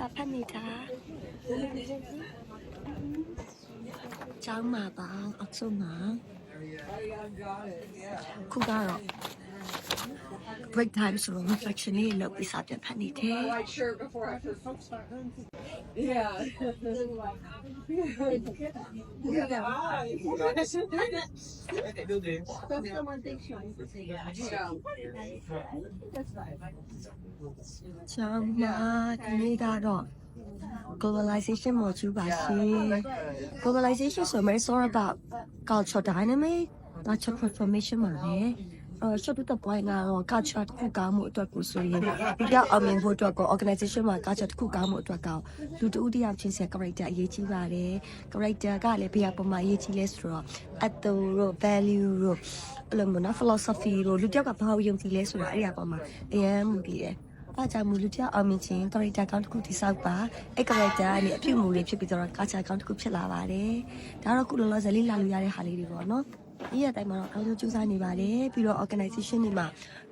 사파니다. 장마방 악소망 쿠가로. စာပြန်ဖတ်နေတယ် white shirt before I said, yeah. ။ကျောင်းမှာဒီနေ့ကတော့ globalization module ပါရှင်။ globalization ဆိုမှ it's all about cultural dynamic, cultural transformation ပါလေ။ အဲ short to the point ကတော့ culture တစ်ခုကောင်းမှုအတွက်ကိုဆိုရင်ဒီကအောင်မြင်ဖို့အတွက်ကို organization မှာ culture တစ်ခုကောင်းမှုအတွက်ကောလူတဦးတယောက်ချင်းစီ character အရေးကြီးပါတယ်။ character ကလည်းဘယ်အပေါ်မှာအရေးကြီးလဲဆိုတော့ ethic တို့ value တို့အဲ့လိုမျိုးနော် philosophy တို့လူတယောက်ကဘာကိုယုံကြည်လဲဆိုတာအဲ့ဒီအပေါ်မှာအရင်မူတည်တယ်။အားကြောင့်မူလူတယောက်အောင်မြင်ခြင်း character ကောင်းတစ်ခုတိဆောက်ပါအဲ့ character ကနေအပြုအမူတွေဖြစ်ပြီးတော့ culture ကောင်းတစ်ခုဖြစ်လာပါတယ်။ဒါတော့ခုလောလောဆယ်လေးလာလို့ရတဲ့ဟာလေးတွေပေါ့နော်။ ဒီရတိုင်းမှာတော့အောင်းကျစူးစမ်းနေပါတယ်ပြီးတော့ organization တွေမှာ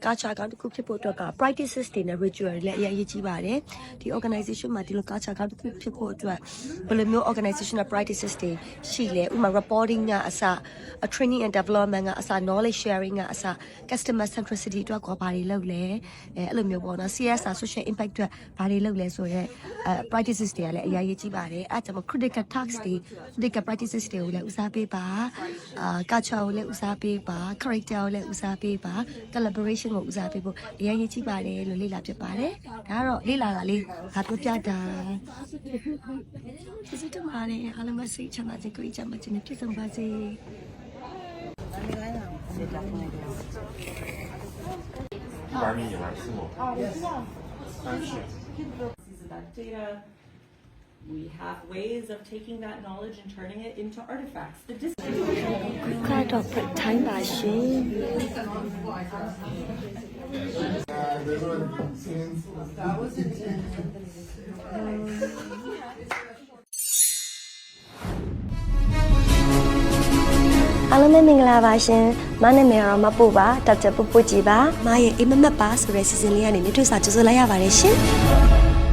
culture ကောင်းတစ်ခုဖြစ်ဖို့အတွက်က practices တွေနဲ့ ritual တွေလည်းအရင်အရေးကြီးပါတယ်ဒီ organization မှာဒီလို culture ကောင်းတစ်ခုဖြစ်ဖို့အတွက်ဘယ်လိုမျိုး organizational practices တွေရှိလဲဥပမာ reporting ကအစ a training and development ကအစ knowledge sharing ကအစ customer centricity အတွက်ကဘာတွေလုပ်လဲအဲအဲ့လိုမျိုးပေါ့နော် CSR social impact အတွက်ဘာတွေလုပ်လဲဆိုတော့အဲ practices တွေကလည်းအရင်အရေးကြီးပါတယ်အဲဒါကြောင့် critical tasks တွေ critical practices တွေကိုလည်းဦးစားပေးပါအာ culture ကိုလည်းဦးစားပေးပါ character ကိုလည်းဦးစားပေးပါ collaboration ကိုဦးစားပေးဖို့အရင်ရေးကြည့်ပါတယ်လို့လေ့လာဖြစ်ပါတယ်ဒါကတော့လေ့လာတာလေးဒါပြောပြတာကျေးဇူးတင်ပါတယ်အားလုံးပဲစိတ်ချမ်းသာခြင်းကိုကြမ်းမခြင်းနဲ့ပြည့်စုံပါစေ 一百米以外是我。三十。 that data. We have ways of taking that knowledge and turning it into artifacts. The dis- ကတော့ break time ပါရှင် အားလုံးပဲမင်္ဂလာပါရှင်။မနာမည်ကတော့မပူပါဒေါက်တာပူပူကြည်ပါ။မရဲ့အိမ်မမက်ပါဆိုတဲ့စီစဉ်လေးကနေမြထွေးစာကြိုဆိုလိုက်ရပါတယ်ရှင်။